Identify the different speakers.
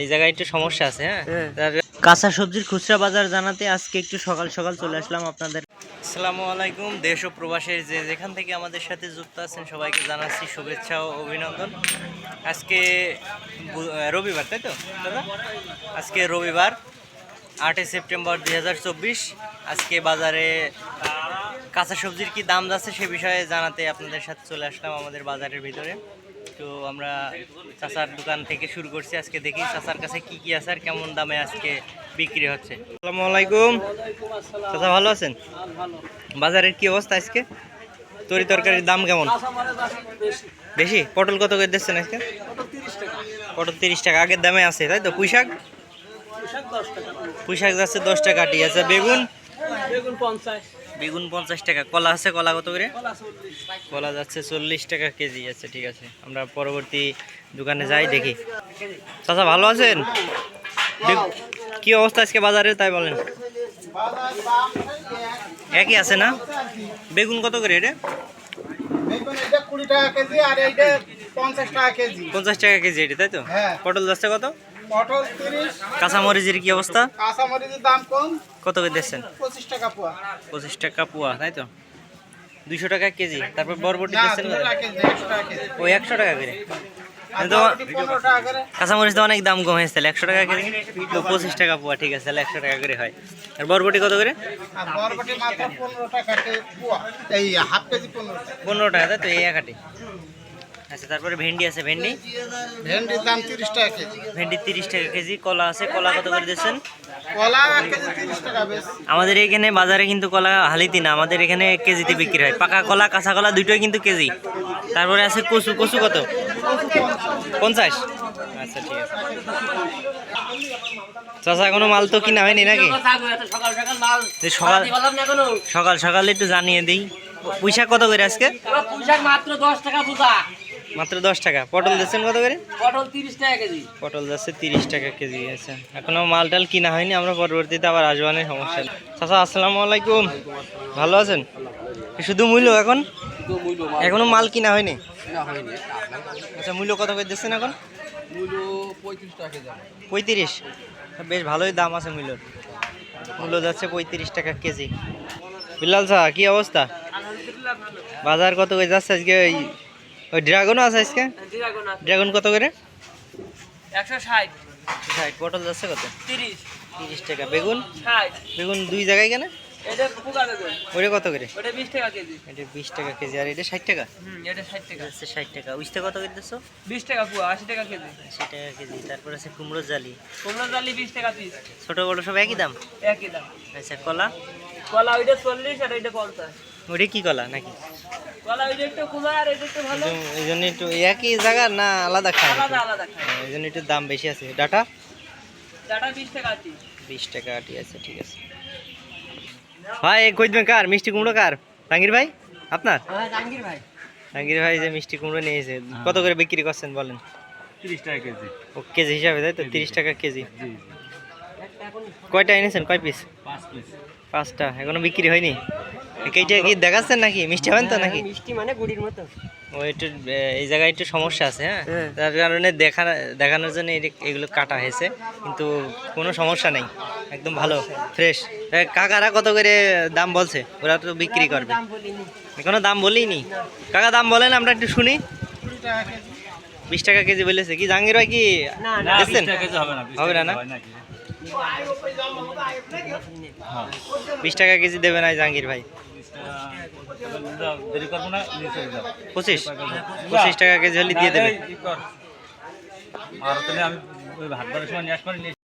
Speaker 1: এই জায়গায় একটু সমস্যা আছে হ্যাঁ?
Speaker 2: হ্যাঁ।
Speaker 1: কাঁচা সবজির খুচরা বাজার জানাতে আজকে একটু সকাল সকাল চলে আসলাম আপনাদের। আসসালামু আলাইকুম দেশ ও প্রবাসের যে যেখান থেকে আমাদের সাথে যুক্ত আছেন সবাইকে জানাচ্ছি শুভেচ্ছা ও অভিনন্দন। আজকে রবিবার তাই তো দাদা? আজকে রবিবার আটই সেপ্টেম্বর দুই হাজার চব্বিশ। আজকে বাজারে কাঁচা সবজির কি দাম যাচ্ছে সে বিষয়ে জানাতে আপনাদের সাথে চলে আসলাম আমাদের বাজারের ভিতরে। তো আমরা চাচার দোকান থেকে শুরু করছি। আজকে দেখি চাচার কাছে কি কি আছে আর কেমন দামে আজকে বিক্রি হচ্ছে। আসসালামু আলাইকুম। চাচা ভালো আছেন? বাজারের কি অবস্থা আজকে? তরি তরকারির দাম কেমন? বেশি? পটল কত করে দিচ্ছেন আজকে? পটল তিরিশ টাকা। আগের দামে আছে, তাই তো? পুঁই শাক? পুঁই শাক যাচ্ছে দশ টাকা আটি। আছে বেগুন? বেগুন পঞ্চাশ। টাকা। কলা আছে? কলা কত করে? কলা যাচ্ছে চল্লিশ টাকা কেজি। আছে ঠিক আছে। আমরা পরবর্তী দোকানে যাই দেখি। চাচা ভালো আছেন? কি অবস্থা আজকে বাজারে তাই বলেন। একই আছে না? বেগুন কত করে এটা?
Speaker 2: বেগুন পঞ্চাশ টাকা কেজি।
Speaker 1: পঞ্চাশ টাকা কেজি এটা তাই তো?
Speaker 2: হ্যাঁ।
Speaker 1: পটল যাচ্ছে কত?
Speaker 2: পটল
Speaker 1: কাঁচামরিচের কি অবস্থা?
Speaker 2: কাঁচামরিচের দাম কম।
Speaker 1: কত করে দিচ্ছেন?
Speaker 2: পঁচিশ টাকা পোয়া।
Speaker 1: পঁচিশ টাকা পোয়া তাই তো? দুইশো টাকা কেজি তারপর বরবটি দিচ্ছেন
Speaker 2: কেজি একশো টাকা
Speaker 1: ও একশো টাকা করে। কাঁচামরিচ তো অনেক দাম কম হয়েছে তাহলে একশো টাকা করে তো পঁচিশ টাকা পোয়া ঠিক আছে তাহলে একশো টাকা করে হয়। আর বরবটি কত করে?
Speaker 2: টাকা পনেরো টাকা।
Speaker 1: পনেরো টাকা তাই তো? এই একাটি আচ্ছা তারপরে ভেন্ডি আছে ভেন্ডি?
Speaker 2: ভেন্ডির দাম তিরিশ টাকা কেজি।
Speaker 1: ভেন্ডি তিরিশ টাকা কেজি কলা আছে কলা কত করে দিচ্ছেন
Speaker 2: কলা কেজি তিরিশ টাকা বেশ।
Speaker 1: আমাদের এখানে বাজারে কিন্তু কলা হালিতি না আমাদের এখানে কেজিতে বিক্রি হয়। পাকা কলা কাঁচা কলা দুটোই কিন্তু কেজি। তারপরে আছে কচু কচু কত? পঞ্চাশ। আচ্ছা ঠিক আছে। চাচা এখনও মাল তো কিনা হয়নি নাকি?
Speaker 3: সকাল সকাল মাল
Speaker 1: সকাল একটু জানিয়ে দিই। পয়সা কত করে আজকে?
Speaker 3: পুঁইশাক মাত্র দশ টাকা বুঝা
Speaker 1: মাত্র দশ টাকা। পটল দিচ্ছেন কত করে?
Speaker 3: পটল তিরিশ টাকা কেজি।
Speaker 1: পটল যাচ্ছে তিরিশ টাকা কেজি আছে এখনও মাল টাল কিনা হয়নি আমরা পরবর্তীতে আবার আসবানের সমস্যা নেই। চাচা আসসালামু আলাইকুম। ভালো আছেন? শুধু মূল্য এখন? এখনও মাল কিনা হয়নি? আচ্ছা মূল্য কত করে দিচ্ছেন এখন?
Speaker 3: পঁয়ত্রিশ
Speaker 1: বেশ ভালোই দাম আছে মূল্যর। মূল্য যাচ্ছে পঁয়ত্রিশ টাকা কেজি। বিল্লাল সাহা কি অবস্থা? বাজার কত করে যাচ্ছে আজকে ওই ড্রাগনও আছে আজকে? ড্রাগন কত করে?
Speaker 3: একশো ষাট।
Speaker 1: ষাট। পটল যাচ্ছে কত?
Speaker 3: তিরিশ।
Speaker 1: তিরিশ টাকা। বেগুন? বেগুন দুই জায়গায় কেন? ওইটা কত করে?
Speaker 3: ওটা বিশ টাকা কেজি।
Speaker 1: এটা বিশ টাকা কেজি। আর এটা ষাট টাকা?
Speaker 3: এটা ষাট টাকা।
Speaker 1: আচ্ছা ষাট টাকা। কত করে দিচ্ছ
Speaker 3: বিশ টাকা পুয়া আশি টাকা কেজি।
Speaker 1: আশি টাকা কেজি। তারপর আছে কুমড়ো জালি।
Speaker 3: কুমড়ো জালি বিশ টাকা পিস।
Speaker 1: ছোট বড় সব একই দাম?
Speaker 3: একই দাম।
Speaker 1: আচ্ছা কলা?
Speaker 3: কলা ওইটা চল্লিশ আর ওইটা পঞ্চাশ।
Speaker 1: ওটা কি কলা নাকি? এই জন্য একটু একই জায়গা না আলাদা খায় হ্যাঁ, এই জন্য একটু দাম বেশি আছে। ডাটা?
Speaker 3: বিশ টাকা আটি।
Speaker 1: বিশ টাকা আটি আছে ঠিক আছে। ভাই কই দেবেন কার? মিষ্টি কুমড়ো কার? জাহাঙ্গীর ভাই? আপনার?
Speaker 3: হ্যাঁ জাহাঙ্গীর ভাই।
Speaker 1: যে মিষ্টি কুমড়ো নিয়েছে কত করে বিক্রি করছেন বলেন?
Speaker 4: তিরিশ টাকা কেজি।
Speaker 1: ও কেজি হিসাবে তাই তো? তিরিশ টাকা কেজি। কয়টা এনেছেন? কয় পিস?
Speaker 4: পাঁচ পিস।
Speaker 1: পাঁচটা। এখনও বিক্রি হয়নি? এইটা কি দেখাচ্ছেন নাকি? মিষ্টি হবেন তো নাকি?
Speaker 3: মিষ্টি মানে গুড়ির মতো।
Speaker 1: ও একটু এই জায়গায় একটু সমস্যা আছে হ্যাঁ?
Speaker 3: হ্যাঁ।
Speaker 1: তার কারণে দেখা দেখানোর জন্য এই- এগুলো কাটা হয়েছে কিন্তু কোনো সমস্যা নেই। একদম ভালো ফ্রেশ। কাকারা কত করে দাম বলছে? ওরা তো বিক্রি করবে।
Speaker 3: দাম বলিনি।
Speaker 1: এখনও দাম বলিনি? কাকা দাম বলেন আমরা একটু শুনি।
Speaker 2: কুড়ি টাকা কেজি।
Speaker 1: বিশ টাকা কেজি বলেছে। কি জাহাঙ্গীর ভাই কি
Speaker 4: হবে না বিশ
Speaker 1: না?
Speaker 4: হয়?
Speaker 1: বিশ টাকা কেজি দেবে না জাহাঙ্গীর ভাই।
Speaker 4: বিশ টাকা তাহলে দাও, দেরি করব না নিয়ে চলে যাও
Speaker 1: পঁচিশ পঁচিশ টাকা কেজি হলে দিয়ে
Speaker 4: না,
Speaker 1: দেবে
Speaker 4: এই, ই কর। আর তাহলে আমি ওই হাট বারের সময় নিয়ে আসব নিয়ে